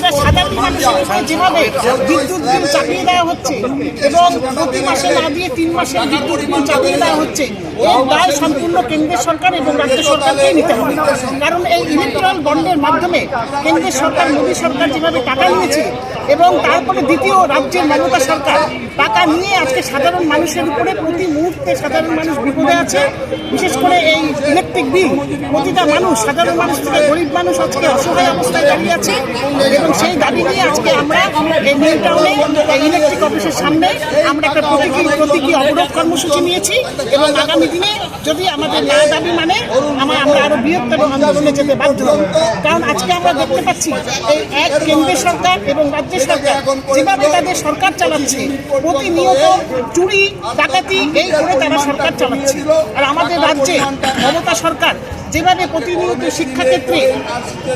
Vamos, বিদ্যুৎ দেওয়া এবং প্রতি মাসে না দিয়ে তিন মাসের বিদ্যুৎ দেওয়া হচ্ছে দায় সম্পূর্ণ সরকার এবং রাজ্য নিতে হবে। কারণ এই মাধ্যমে সরকার সরকার যেভাবে টাকা নিয়েছে এবং তারপরে দ্বিতীয় রাজ্যের মমতা সরকার টাকা নিয়ে আজকে সাধারণ মানুষের উপরে প্রতি মুহূর্তে সাধারণ মানুষ বিপদে আছে। বিশেষ করে এই ইলেকট্রিক বিল প্রতিটা মানুষ, সাধারণ মানুষ গরিব মানুষ আজকে অসহায় অবস্থায় দাঁড়িয়ে আছে এবং সেই দাবি নিয়েছি এবং মানে আমরা আন্দোলনে যেতে বাধ্য কারণ আজকে আমরা দেখতে পাচ্ছি কেন্দ্রের সরকার এবং রাজ্য সরকার যেভাবে চালাচ্ছে, প্রতিনিয়ত চুরি, ডাকাতি এই করে তারা সরকার চালাচ্ছে। আর আমাদের রাজ্যে মমতা সরকার যেভাবে প্রতিনিয়ত শিক্ষাক্ষেত্রে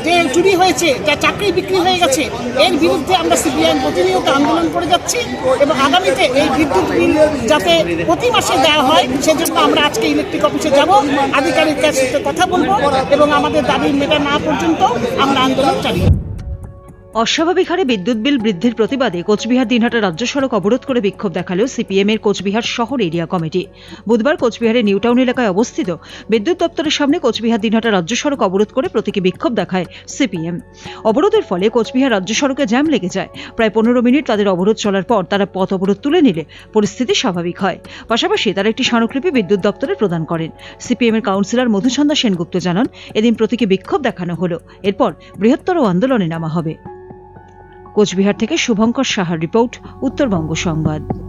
যে চুরি হয়েছে, যা চাকরি বিক্রি হয়ে গেছে এর বিরুদ্ধে আমরা সিপিআইএম প্রতিনিয়ত আন্দোলন করে যাচ্ছি এবং আগামীতে এই বিদ্যুৎ বিল যাতে প্রতি মাসে দেওয়া হয়, সেজন্য আমরা আজকে ইলেকট্রিক অফিসে যাব আধিকারিকের সাথে কথা বলব এবং আমাদের দাবি মেটা না পর্যন্ত আমরা আন্দোলন চালিয়ে। অস্বাভাবিক হারে বিদ্যুৎ বিল বৃদ্ধির প্রতিবাদে কোচবিহার দিনহাটা রাজ্য সড়ক অবরোধ করে বিক্ষোভ দেখাল সিপিএম এর কোচবিহার শহর এরিয়া কমিটি। বুধবার কোচবিহারের নিউটাউন এলাকায় অবস্থিত বিদ্যুৎ দপ্তরের সামনে কোচবিহার দিনহাটা রাজ্য সড়ক অবরোধ করে প্রতীকী বিক্ষোভ দেখায় সিপিএম। অবরোধের ফলে কোচবিহার রাজ্য সড়কে জ্যাম লেগে যায়। প্রায় পনেরো মিনিট তাদের অবরোধ চলার পর তারা পথ অবরোধ তুলে নিলে পরিস্থিতি স্বাভাবিক হয়। পাশাপাশি তারা একটি স্মারকলিপি বিদ্যুৎ দপ্তরে প্রদান করেন। সিপিএম এর কাউন্সিলর মধুচন্দা সেনগুপ্ত জানান, এদিন প্রতীকী বিক্ষোভ দেখানো হলো। এরপর বৃহত্তর আন্দোলনে নামা হবে। কোচবিহার থেকে শুভঙ্কর সাহার রিপোর্ট উত্তরবঙ্গ সংবাদ।